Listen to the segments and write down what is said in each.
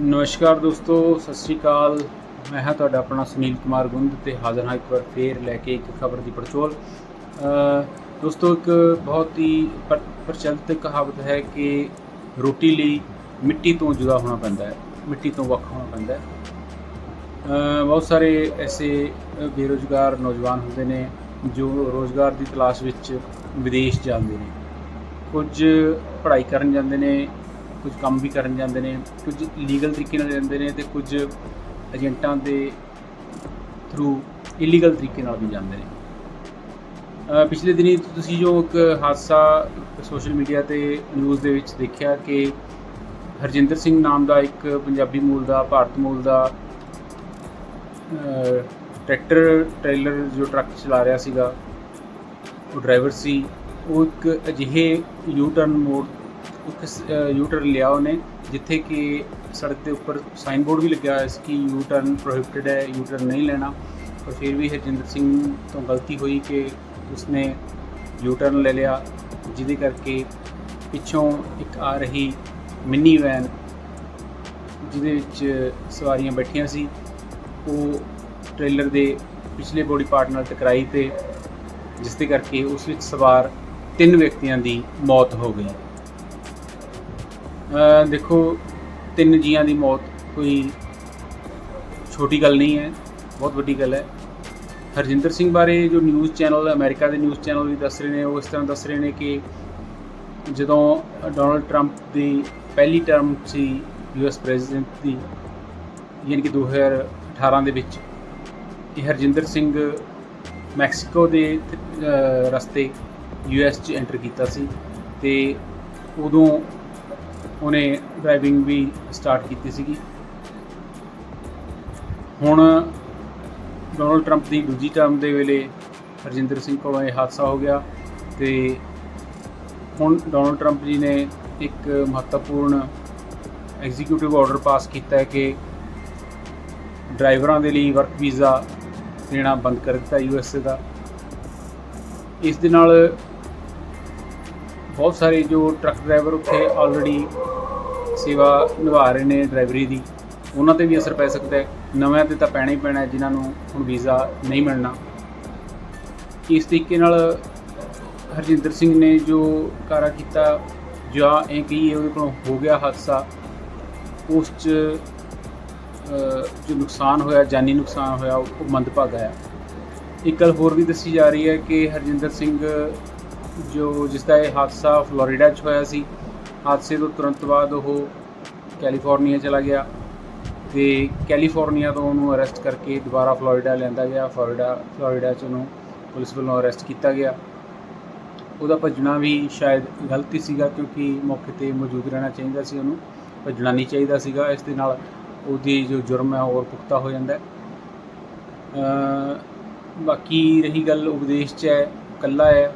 ਨਮਸਕਾਰ ਦੋਸਤੋ ਸਤਿ ਸ਼੍ਰੀ ਅਕਾਲ। ਮੈਂ ਹਾਂ ਤੁਹਾਡਾ ਆਪਣਾ ਸੁਨੀਲ ਕੁਮਾਰ ਗੁੰਦ ਤੇ ਹਾਜ਼ਰ ਹਾਂ ਇੱਕ ਵਾਰ ਫੇਰ ਲੈ ਕੇ ਇੱਕ ਖਬਰ ਦੀ ਪੜਚੋਲ। ਦੋਸਤੋ ਇੱਕ ਬਹੁਤ ਹੀ ਪਰ- ਪ੍ਰਚਲਿਤ ਕਹਾਵਤ ਹੈ ਕਿ ਰੋਟੀ ਲਈ ਮਿੱਟੀ ਤੋਂ ਜੁਦਾ ਹੋਣਾ ਪੈਂਦਾ ਹੈ ਮਿੱਟੀ ਤੋਂ ਵੱਖ ਹੋਣਾ ਪੈਂਦਾ ਹੈ। ਬਹੁਤ ਸਾਰੇ ਐਸੇ ਅ, ਬੇਰੁਜ਼ਗਾਰ ਨੌਜਵਾਨ ਹੁੰਦੇ ਨੇ ਜੋ ਰੋਜ਼ਗਾਰ ਦੀ ਤਲਾਸ਼ ਵਿੱਚ ਵਿਦੇਸ਼ ਜਾਂਦੇ ਨੇ। ਕੁਝ ਪੜ੍ਹਾਈ ਕਰਨ ਜਾਂਦੇ ਨੇ ਕੁਝ ਕੰਮ ਵੀ ਕਰਨ ਜਾਂਦੇ ਨੇ, ਕੁਝ ਲੀਗਲ ਤਰੀਕੇ ਨਾਲ ਜਾਂਦੇ ਨੇ ਤੇ ਕੁਝ ਏਜੰਟਾਂ ਦੇ ਥਰੂ ਇਲੀਗਲ ਤਰੀਕੇ ਨਾਲ ਵੀ ਜਾਂਦੇ ਨੇ। ਪਿਛਲੇ ਦਿਨੀ ਤੁਸੀਂ ਜੋ ਇੱਕ ਹਾਦਸਾ ਸੋਸ਼ਲ ਮੀਡੀਆ ਤੇ ਨਿਊਜ਼ ਦੇ ਵਿੱਚ ਦੇਖਿਆ ਕਿ ਹਰਜਿੰਦਰ ਸਿੰਘ ਨਾਮ ਦਾ ਇੱਕ ਪੰਜਾਬੀ ਮੂਲ ਦਾ, ਭਾਰਤ ਮੂਲ ਦਾ ਟਰੈਕਟਰ ਟ੍ਰੇਲਰ ਜੋ ਟਰੱਕ ਚਲਾ ਰਿਹਾ ਸੀਗਾ, ਉਹ ਡਰਾਈਵਰ ਸੀ। ਉਹ ਇੱਕ ਅਜਿਹੇ ਯੂ ਟਰਨ ਮੋੜ ਇੱਕ ਯੂ ਟਰਨ ਲਿਆ ਉਹਨੇ, ਜਿੱਥੇ ਕਿ ਸੜਕ ਦੇ ਉੱਪਰ ਸਾਈਨ ਬੋਰਡ ਵੀ ਲੱਗਿਆ ਹੋਇਆ ਸੀ ਕਿ ਯੂ ਟਰਨ ਪ੍ਰੋਹਿਬਿਟਡ ਹੈ ਯੂ ਟਰਨ ਨਹੀਂ ਲੈਣਾ। ਪਰ ਫਿਰ ਵੀ ਹਰਜਿੰਦਰ ਸਿੰਘ ਤੋਂ ਗਲਤੀ ਹੋਈ ਕਿ ਉਸਨੇ ਯੂ ਟਰਨ ਲੈ ਲਿਆ, ਜਿਹਦੇ ਕਰਕੇ ਪਿੱਛੋਂ ਇੱਕ ਆ ਰਹੀ ਮਿੰਨੀ ਵੈਨ ਜਿਹਦੇ ਵਿੱਚ ਸਵਾਰੀਆਂ ਬੈਠੀਆਂ ਸੀ, ਉਹ ਟ੍ਰੇਲਰ ਦੇ ਪਿਛਲੇ ਬੋਡੀ ਪਾਰਟ ਨਾਲ ਟਕਰਾਈ ਤੇ, ਜਿਸ ਦੇ ਕਰਕੇ ਉਸ ਵਿੱਚ ਸਵਾਰ ਤਿੰਨ ਵਿਅਕਤੀਆਂ ਦੀ ਮੌਤ ਹੋ ਗਈ। ਦੇਖੋ ਤਿੰਨ ਜੀਆਂ ਦੀ ਮੌਤ ਕੋਈ ਛੋਟੀ ਗੱਲ ਨਹੀਂ ਹੈ ਬਹੁਤ ਵੱਡੀ ਗੱਲ ਹੈ। ਹਰਜਿੰਦਰ ਸਿੰਘ ਬਾਰੇ ਜੋ ਨਿਊਜ਼ ਚੈਨਲ ਅਮਰੀਕਾ ਦੇ ਨਿਊਜ਼ ਚੈਨਲ ਵੀ ਦੱਸ ਰਹੇ ਨੇ ਉਹ ਇਸ ਤਰ੍ਹਾਂ ਦੱਸ ਰਹੇ ਨੇ ਕਿ ਜਦੋਂ ਡੋਨਲਡ ਟਰੰਪ ਦੀ ਪਹਿਲੀ ਟਰਮ ਸੀ ਯੂਐਸ ਪ੍ਰੈਜ਼ੀਡੈਂਟ ਦੀ ਯਾਨੀ ਕਿ 2018 ਦੇ ਵਿੱਚ ਇਹ ਹਰਜਿੰਦਰ ਸਿੰਘ ਮੈਕਸੀਕੋ ਦੇ ਅ, ਰਸਤੇ ਯੂਐਸ 'ਚ ਐਂਟਰ ਕੀਤਾ ਸੀ ਤੇ ਉਦੋਂ ਉਹਨੇ ਡਰਾਈਵਿੰਗ ਵੀ ਸਟਾਰਟ ਕੀਤੀ ਸੀਗੀ। ਹੁਣ ਡੋਨਲਡ ਟਰੰਪ ਦੀ ਦੂਜੀ ਟਰਮ ਦੇ ਵੇਲੇ ਹਰਜਿੰਦਰ ਸਿੰਘ ਕੋਲੋਂ ਇਹ ਹਾਦਸਾ ਹੋ ਗਿਆ ਤੇ ਹੁਣ ਡੋਨਲਡ ਟਰੰਪ ਜੀ ਨੇ ਇੱਕ ਮਹੱਤਵਪੂਰਨ ਐਗਜ਼ੀਕਿਊਟਿਵ ਆਰਡਰ ਪਾਸ ਕੀਤਾ ਹੈ ਕਿ ਡਰਾਈਵਰਾਂ ਦੇ ਲਈ ਵਰਕ ਵੀਜ਼ਾ ਦੇਣਾ ਬੰਦ ਕਰ ਦਿੱਤਾ ਯੂਐਸਏ ਦਾ। ਇਸ ਦੇ ਨਾਲ ਬਹੁਤ ਸਾਰੇ ਜੋ ਟਰੱਕ ਡਰਾਈਵਰ ਉੱਥੇ ਆਲਰੇਡੀ ਸੇਵਾ ਨਿਭਾ ਰਹੇ ਨੇ ਡਰਾਈਵਰੀ ਦੀ, ਉਹਨਾਂ ਤੇ ਵੀ ਅਸਰ ਪੈ ਸਕਦਾ ਹੈ। ਨਵਿਆਂ ਤੇ ਤਾਂ ਪੈਣਾ ਹੀ ਪੈਣਾ ਜਿਨ੍ਹਾਂ ਨੂੰ ਹੁਣ ਵੀਜ਼ਾ ਨਹੀਂ ਮਿਲਣਾ। ਇਸ ਤਰੀਕੇ ਨਾਲ ਹਰਜਿੰਦਰ ਸਿੰਘ ਨੇ ਜੋ ਕਾਰਾ ਕੀਤਾ, ਜਾਂ ਇਹ ਕਹੀਏ ਉਹਦੇ ਕੋਲੋਂ ਹੋ ਗਿਆ ਹਾਦਸਾ, ਉਸ 'ਚ ਜੋ ਨੁਕਸਾਨ ਹੋਇਆ, ਜਾਨੀ ਨੁਕਸਾਨ ਹੋਇਆ ਉਹ ਉਹ ਮੰਦਭਾਗਾ ਹੈ। ਇੱਕ ਗੱਲ ਹੋਰ ਵੀ ਦੱਸੀ ਜਾ ਰਹੀ ਹੈ ਕਿ ਹਰਜਿੰਦਰ ਸਿੰਘ ਜੋ ਜਿਸ ਦਾ ਇਹ ਹਾਦਸਾ ਫਲੋਰੀਡਾ 'ਚ ਹੋਇਆ ਸੀ ਹਾਦਸੇ ਤੋਂ ਤੁਰੰਤ ਬਾਅਦ ਉਹ ਕੈਲੀਫੋਰਨੀਆ ਚਲਾ ਗਿਆ ਤੇ ਕੈਲੀਫੋਰਨੀਆ ਤੋਂ ਉਹਨੂੰ ਅਰੈਸਟ ਕਰਕੇ ਦੁਬਾਰਾ ਫਲੋਰੀਡਾ ਲਿਆਂਦਾ ਗਿਆ। ਫਲੋਰੀਡਾ ਫਲੋਰੀਡਾ 'ਚ ਉਹਨੂੰ ਪੁਲਿਸ ਵੱਲੋਂ ਅਰੈਸਟ ਕੀਤਾ ਗਿਆ। ਉਹਦਾ ਭੱਜਣਾ ਵੀ ਸ਼ਾਇਦ ਗਲਤੀ ਸੀਗਾ ਕਿਉਂਕਿ ਮੌਕੇ ਤੇ ਮੌਜੂਦ ਰਹਿਣਾ ਚਾਹੀਦਾ ਸੀ ਉਹਨੂੰ। ਭੱਜਣਾ ਨਹੀਂ ਚਾਹੀਦਾ ਸੀਗਾ। ਇਸ ਦੇ ਨਾਲ ਉਹਦੀ ਜੋ ਜੁਰਮ ਹੈ ਹੋਰ ਪੁਖਤਾ ਹੋ ਜਾਂਦਾ ਹੈ। ਬਾਕੀ ਰਹੀ ਗੱਲ ਉਪਦੇਸ਼ 'ਚ ਹੈ, ਇਕੱਲਾ ਹੈ।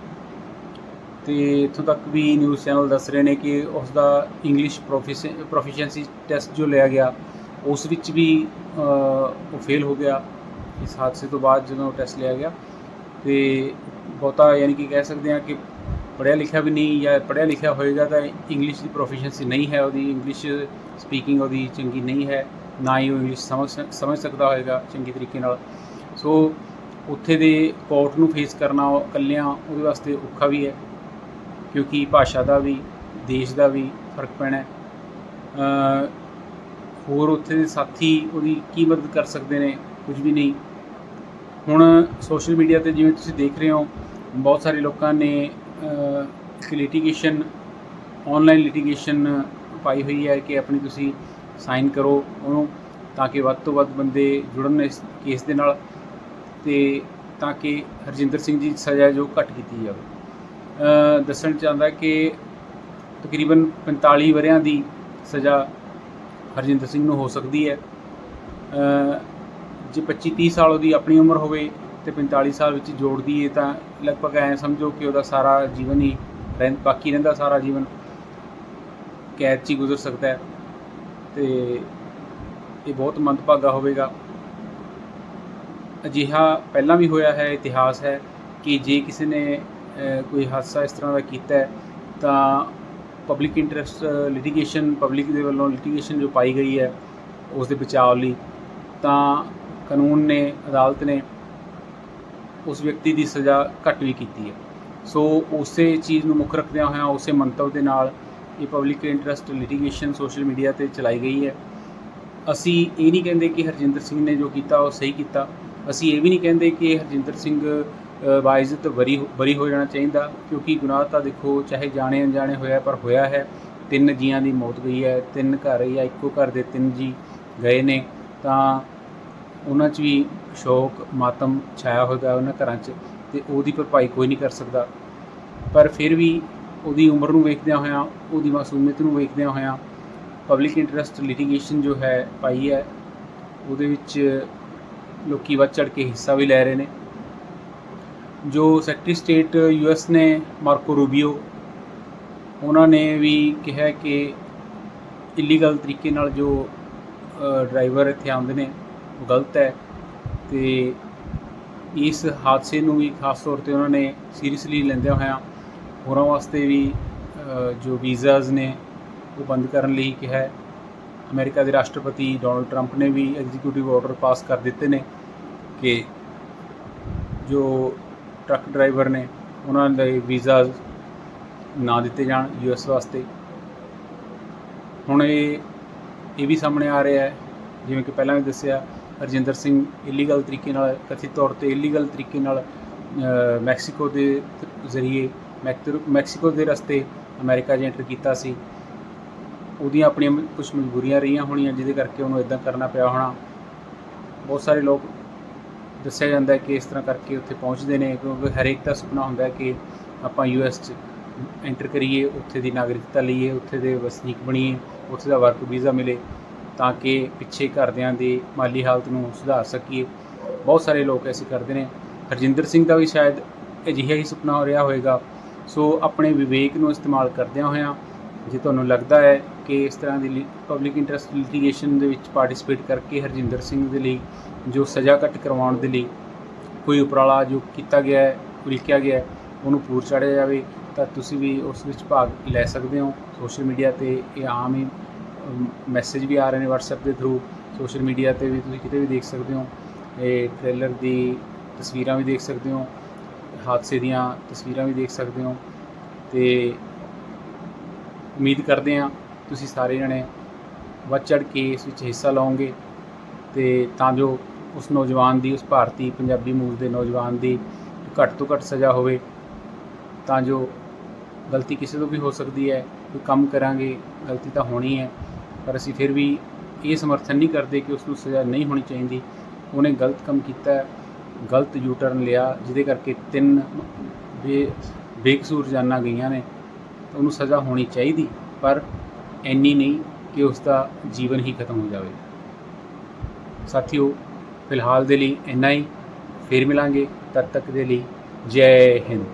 ਤੇ ਇੱਥੋਂ ਤੱਕ ਵੀ ਨਿਊਜ਼ ਚੈਨਲ ਦੱਸ ਰਹੇ ਨੇ ਕਿ ਉਸ ਦਾ ਇੰਗਲਿਸ਼ ਪ੍ਰੋਫੀਸ਼ੀਐਂਸੀ ਟੈਸਟ ਜੋ ਲਿਆ ਗਿਆ, ਉਸ ਵਿੱਚ ਵੀ ਉਹ ਫੇਲ ਹੋ ਗਿਆ। ਇਸ ਹਾਦਸੇ ਤੋਂ ਬਾਅਦ ਜਦੋਂ ਟੈਸਟ ਲਿਆ ਗਿਆ, ਤੇ ਬਹੁਤਾ ਯਾਨੀ ਕਿ ਕਹਿ ਸਕਦੇ ਹਾਂ ਕਿ ਪੜ੍ਹਿਆ ਲਿਖਿਆ ਵੀ ਨਹੀਂ ਜਾਂ ਪੜ੍ਹਿਆ ਲਿਖਿਆ ਹੋਏਗਾ ਤਾਂ ਇੰਗਲਿਸ਼ ਦੀ ਪ੍ਰੋਫੀਸ਼ੀਐਂਸੀ ਨਹੀਂ ਹੈ ਉਹਦੀ ਇੰਗਲਿਸ਼ ਸਪੀਕਿੰਗ ਉਹਦੀ ਚੰਗੀ ਨਹੀਂ ਹੈ, ਨਾ ਹੀ ਉਹ ਇੰਗਲਿਸ਼ ਸਮਝ ਸਮਝ ਸਕਦਾ ਹੋਏਗਾ ਚੰਗੀ ਤਰੀਕੇ ਨਾਲ। ਸੋ ਉੱਥੇ ਦੇ ਕੋਰਟ ਨੂੰ ਫੇਸ ਕਰਨਾ ਇਕੱਲਿਆਂ ਉਹਦੇ ਵਾਸਤੇ ਔਖਾ ਵੀ ਹੈ। ਕਿਉਂਕਿ ਭਾਸ਼ਾ ਦਾ ਵੀ, ਦੇਸ਼ ਦਾ ਵੀ ਫ਼ਰਕ ਪੈਣਾ ਹੈ। ਹੋਰ ਉੱਥੇ ਦੇ ਸਾਥੀ ਉਹਦੀ ਕੀ ਮਦਦ ਕਰ ਸਕਦੇ ਨੇ? ਕੁਝ ਵੀ ਨਹੀਂ। ਹੁਣ ਸੋਸ਼ਲ ਮੀਡੀਆ ਤੇ ਜਿਵੇਂ ਤੁਸੀਂ ਦੇਖ ਰਹੇ ਹੋ, ਬਹੁਤ ਸਾਰੇ ਲੋਕਾਂ ਨੇ ਇੱਕ ਲਿਟੀਗੇਸ਼ਨ ਆਨਲਾਈਨ ਲਿਟੀਗੇਸ਼ਨ ਪਾਈ ਹੋਈ ਹੈ ਕਿ ਆਪਣੀ ਤੁਸੀਂ ਸਾਈਨ ਕਰੋ ਉਹਨੂੰ ਤਾਂ ਕਿ ਵੱਧ ਤੋਂ ਵੱਧ ਬੰਦੇ ਜੁੜਨ ਇਸ ਕੇਸ ਦੇ ਨਾਲ ਤੇ ਤਾਂ ਕਿ ਹਰਜਿੰਦਰ ਸਿੰਘ ਜੀ ਦੀ ਸਜ਼ਾ ਜੋ ਘੱਟ ਕੀਤੀ ਜਾਵੇ। ਦੱਸਣ ਚਾਹੁੰਦਾ ਕਿ ਤਕਰੀਬਨ 45 ਵਰਿਆਂ ਦੀ ਸਜ਼ਾ ਹਰਜਿੰਦਰ ਸਿੰਘ ਨੂੰ ਹੋ ਸਕਦੀ ਹੈ। ਜੇ 25 30 ਸਾਲ ਉਹਦੀ ਆਪਣੀ ਉਮਰ ਹੋਵੇ ਤੇ 45 ਸਾਲ ਵਿੱਚ ਜੋੜ ਦਈਏ ਤਾਂ ਲਗਭਗ ਐ ਸਮਝੋ ਕਿ ਉਹਦਾ ਸਾਰਾ ਜੀਵਨ ਹੀ ਰਹਿ, ਬਾਕੀ ਰਹਿੰਦਾ ਸਾਰਾ ਜੀਵਨ ਕੈਦ 'ਚ ਹੀ ਗੁਜ਼ਰ ਸਕਦਾ ਹੈ ਤੇ ਇਹ ਬਹੁਤ ਮੰਦਭਾਗਾ ਹੋਵੇਗਾ। ਅਜਿਹਾ ਪਹਿਲਾਂ ਵੀ ਹੋਇਆ ਹੈ, ਇਤਿਹਾਸ ਹੈ ਕਿ ਜੇ ਕਿਸੇ ਨੇ ਕੋਈ ਹਾਦਸਾ ਇਸ ਤਰ੍ਹਾਂ ਦਾ ਕੀਤਾ ਹੈ, ਤਾਂ ਪਬਲਿਕ ਇੰਟਰਸਟ ਲਿਟੀਗੇਸ਼ਨ ਪਬਲਿਕ ਦੇ ਵੱਲੋਂ ਲਿਟੀਗੇਸ਼ਨ ਜੋ ਪਾਈ ਗਈ ਹੈ, ਉਸ ਦੇ ਬਚਾਅ ਲਈ, ਤਾਂ ਕਾਨੂੰਨ ਨੇ, ਅਦਾਲਤ ਨੇ ਉਸ ਵਿਅਕਤੀ ਦੀ ਸਜ਼ਾ ਘੱਟ ਵੀ ਕੀਤੀ ਹੈ। ਸੋ ਉਸੇ ਚੀਜ਼ ਨੂੰ ਮੁੱਖ ਰੱਖਦਿਆਂ ਹੋਇਆਂ ਉਸੇ ਮੰਤਵ ਦੇ ਨਾਲ ਇਹ public interest litigation social media ਤੇ ਚਲਾਈ ਗਈ ਹੈ। ਅਸੀਂ ਇਹ ਨਹੀਂ ਕਹਿੰਦੇ ਕਿ ਹਰਜਿੰਦਰ ਸਿੰਘ ਨੇ ਜੋ ਕੀਤਾ ਉਹ ਸਹੀ ਕੀਤਾ। ਅਸੀਂ ਇਹ ਵੀ ਨਹੀਂ ਕਹਿੰਦੇ ਕਿ ਹਰਜਿੰਦਰ ਸਿੰਘ ਬਾਇਜ਼ਤ ਬਰੀ ਬਰੀ ਹੋ ਜਾਣਾ ਚਾਹੀਦਾ, ਕਿਉਂਕਿ ਗੁਨਾਹ ਤਾਂ ਦੇਖੋ ਚਾਹੇ ਜਾਣੇ ਅਣਜਾਣੇ ਹੋਇਆ ਪਰ ਹੋਇਆ ਹੈ। ਤਿੰਨ ਜੀਆਂ ਦੀ ਮੌਤ ਗਈ ਹੈ, ਤਿੰਨ ਘਰ ਜਾਂ ਇੱਕੋ ਘਰ ਦੇ ਤਿੰਨ ਜੀ ਗਏ ਨੇ, ਤਾਂ ਉਹਨਾਂ 'ਚ ਵੀ ਸ਼ੋਕ, ਮਾਤਮ ਛਾਇਆ ਹੋਏਗਾ ਉਹਨਾਂ ਘਰਾਂ 'ਚ ਤੇ ਉਹਦੀ ਭਰਪਾਈ ਕੋਈ ਨਹੀਂ ਕਰ ਸਕਦਾ। ਪਰ ਫਿਰ ਵੀ ਉਹਦੀ ਉਮਰ ਨੂੰ ਵੇਖਦਿਆਂ ਹੋਇਆਂ, ਉਹਦੀ ਮਾਸੂਮੀਅਤ ਨੂੰ ਵੇਖਦਿਆਂ ਹੋਇਆਂ ਪਬਲਿਕ ਇੰਟਰਸਟ ਲਿਟੀਗੇਸ਼ਨ ਜੋ ਹੈ ਪਾਈ ਹੈ, ਉਹਦੇ ਵਿੱਚ ਲੋਕੀ ਵੱਧ ਚੜ ਕੇ ਹਿੱਸਾ ਵੀ ਲੈ ਰਹੇ ਨੇ। ਜੋ ਸੈਕਟਰੀ ਸਟੇਟ ਯੂਐਸ ਨੇ, ਮਾਰਕੋ ਰੂਬੀਓ, ਉਹਨਾਂ ਨੇ ਵੀ ਕਿਹਾ ਕਿ ਇਲੀਗਲ ਤਰੀਕੇ ਨਾਲ ਜੋ ਡਰਾਈਵਰ ਇੱਥੇ ਆਉਂਦੇ ਨੇ, ਉਹ ਗਲਤ ਹੈ ਤੇ ਇਸ ਹਾਦਸੇ ਨੂੰ ਵੀ ਖਾਸ ਤੌਰ ਤੇ ਉਹਨਾਂ ਨੇ ਸੀਰੀਅਸਲੀ ਲੈਂਦਿਆਂ ਹੋਇਆਂ ਹੋਰਾਂ ਵਾਸਤੇ ਵੀ ਜੋ ਵੀਜ਼ਾਸ ਨੇ, ਉਹ ਬੰਦ ਕਰਨ ਲਈ ਕਿਹਾ ਹੈ। ਅਮਰੀਕਾ ਦੇ ਰਾਸ਼ਟਰਪਤੀ ਡੋਨਲਡ ਟਰੰਪ ਨੇ ਵੀ ਐਗਜ਼ੀਕਿਊਟਿਵ ਆਰਡਰ ਪਾਸ ਕਰ ਦਿੱਤੇ ਨੇ ਕਿ ਜੋ ਟਰੱਕ ਡਰਾਈਵਰ ਨੇ ਉਹਨਾਂ ਦੇ ਵੀਜ਼ਾ ਨਾ ਦਿੱਤੇ ਜਾਣ ਯੂਐਸ ਵਾਸਤੇ। ਹੁਣ ਇਹ ਇਹ ਵੀ ਸਾਹਮਣੇ ਆ ਰਿਹਾ ਹੈ। ਜਿਵੇਂ ਕਿ ਪਹਿਲਾਂ ਵੀ ਦੱਸਿਆ, ਹਰਜਿੰਦਰ ਸਿੰਘ ਇਲੀਗਲ ਤਰੀਕੇ ਨਾਲ, ਕਥਿਤ ਤੌਰ ਤੇ ਇਲੀਗਲ ਤਰੀਕੇ ਨਾਲ ਮੈਕਸੀਕੋ ਦੇ ਜ਼ਰੀਏ, ਮੈਕਤਰ- ਮੈਕਸੀਕੋ ਦੇ ਰਸਤੇ ਅਮਰੀਕਾ 'ਚ ਐਂਟਰ ਕੀਤਾ ਸੀ। ਉਹਦੀਆਂ ਆਪਣੀਆਂ ਕੁਝ ਮਜਬੂਰੀਆਂ ਰਹੀਆਂ ਹੋਣੀਆਂ, ਜਿਹਦੇ ਕਰਕੇ ਉਹਨੂੰ ਇਦਾਂ ਕਰਨਾ ਪਿਆ ਹੋਣਾ। ਬਹੁਤ ਸਾਰੇ ਲੋਕ ਦੱਸਿਆ ਜਾਂਦਾ ਕਿ ਇਸ ਤਰ੍ਹਾਂ ਕਰਕੇ ਉੱਥੇ ਪਹੁੰਚਦੇ ਨੇ, ਕਿਉਂਕਿ ਹਰੇਕ ਦਾ ਸੁਪਨਾ ਹੁੰਦਾ ਕਿ ਆਪਾਂ ਯੂਐਸ 'ਚ ਐਂਟਰ ਕਰੀਏ, ਉੱਥੇ ਦੀ ਨਾਗਰਿਕਤਾ ਲਈਏ, ਉੱਥੇ ਦੇ ਵਸਨੀਕ ਬਣੀਏ, ਉੱਥੇ ਦਾ ਵਰਕ ਵੀਜ਼ਾ ਮਿਲੇ ਤਾਂ ਕਿ ਪਿੱਛੇ ਘਰਦਿਆਂ ਦੀ ਮਾਲੀ ਹਾਲਤ ਨੂੰ ਸੁਧਾਰ ਸਕੀਏ। ਬਹੁਤ ਸਾਰੇ ਲੋਕ ਐਸੇ ਕਰਦੇ ਨੇ। ਹਰਜਿੰਦਰ ਸਿੰਘ ਦਾ ਵੀ ਸ਼ਾਇਦ ਅਜਿਹਾ ਹੀ ਸੁਪਨਾ ਹੋ ਰਿਹਾ ਹੋਵੇਗਾ। ਸੋ ਆਪਣੇ ਵਿਵੇਕ ਨੂੰ ਇਸਤੇਮਾਲ ਕਰਦਿਆਂ ਹੋਇਆਂ ਜੇ ਤੁਹਾਨੂੰ ਲੱਗਦਾ ਹੈ ਕਿ ਇਸ ਤਰ੍ਹਾਂ ਦੀ ਪਬਲਿਕ ਇੰਟਰਸਟ ਲਿਟੀਗੇਸ਼ਨ ਦੇ ਵਿੱਚ ਪਾਰਟਿਸਿਪੇਟ ਕਰਕੇ ਹਰਜਿੰਦਰ ਸਿੰਘ ਦੇ ਲਈ, ਜੋ ਸਜ਼ਾ ਘੱਟ ਕਰਵਾਉਣ ਦੇ ਲਈ ਕੋਈ ਉਪਰਾਲਾ ਜੋ ਕੀਤਾ ਗਿਆ ਹੈ, ਉਲੀਕਿਆ ਗਿਆ ਹੈ, ਉਹਨੂੰ ਪੂਰ ਚਾੜਿਆ ਜਾਵੇ, ਤਾਂ ਤੁਸੀਂ ਵੀ ਉਸ ਵਿੱਚ ਭਾਗ ਲੈ ਸਕਦੇ ਹੋ। ਸੋਸ਼ਲ ਮੀਡੀਆ ਤੇ ਇਹ ਆਮ ਹੀ ਮੈਸੇਜ ਵੀ ਆ ਰਹੇ ਨੇ WhatsApp ਦੇ ਥਰੂ ਸੋਸ਼ਲ ਮੀਡੀਆ ਤੇ ਵੀ ਤੁਸੀਂ ਕਿਤੇ ਵੀ ਦੇਖ ਸਕਦੇ ਹੋ। ਇਹ ਟ੍ਰੇਲਰ ਦੀ ਤਸਵੀਰਾਂ ਵੀ ਦੇਖ ਸਕਦੇ ਹੋ। ਹਾਦਸੇ ਦੀਆਂ ਤਸਵੀਰਾਂ ਵੀ ਦੇਖ ਸਕਦੇ ਹੋ। ਤੇ ਉਮੀਦ ਕਰਦੇ ਹਾਂ ਤੁਸੀਂ ਸਾਰੇ ਜਣੇ ਵੱਧ ਚੜ ਕੇ ਇਸ ਵਿੱਚ ਹਿੱਸਾ ਲਓਗੇ ਤੇ ਤਾਂ ਜੋ ਉਸ ਨੌਜਵਾਨ ਦੀ, ਉਸ ਭਾਰਤੀ ਪੰਜਾਬੀ ਮੂਲ ਦੇ ਨੌਜਵਾਨ ਦੀ ਘੱਟ ਤੋਂ ਘੱਟ ਸਜ਼ਾ ਹੋਵੇ, ਤਾਂ ਜੋ ਗਲਤੀ ਕਿਸੇ ਤੋਂ ਵੀ ਹੋ ਸਕਦੀ ਹੈ, ਕੋਈ ਕੰਮ ਕਰਾਂਗੇ, ਗਲਤੀ ਤਾਂ ਹੋਣੀ ਹੈ, ਪਰ ਅਸੀਂ ਫਿਰ ਵੀ ਇਹ ਸਮਰਥਨ ਨਹੀਂ ਕਰਦੇ ਕਿ ਉਸ ਨੂੰ ਸਜ਼ਾ ਨਹੀਂ ਹੋਣੀ ਚਾਹੀਦੀ। ਉਹਨੇ ਗਲਤ ਕੰਮ ਕੀਤਾ, ਗਲਤ ਯੂ ਟਰਨ ਲਿਆ, ਜਿਹਦੇ ਕਰਕੇ ਤਿੰਨ ਬੇ, ਬੇਕਸੂਰ ਜਾਨਾਂ ਗਈਆਂ ਨੇ। ਤਾਂ ਉਹਨੂੰ ਸਜ਼ਾ ਹੋਣੀ ਚਾਹੀਦੀ, ਪਰ ਇੰਨੀ ਨਹੀਂ ਕਿ ਉਸ ਦਾ ਜੀਵਨ ਹੀ ਖਤਮ ਹੋ ਜਾਵੇ। ਸਾਥੀਓ, ਫਿਲਹਾਲ ਦੇ ਲਈ ਇੰਨਾ ਹੀ। ਫਿਰ ਮਿਲਾਂਗੇ ਤਦ ਤੱਕ ਦੇ ਲਈ ਜੈ ਹਿੰਦ।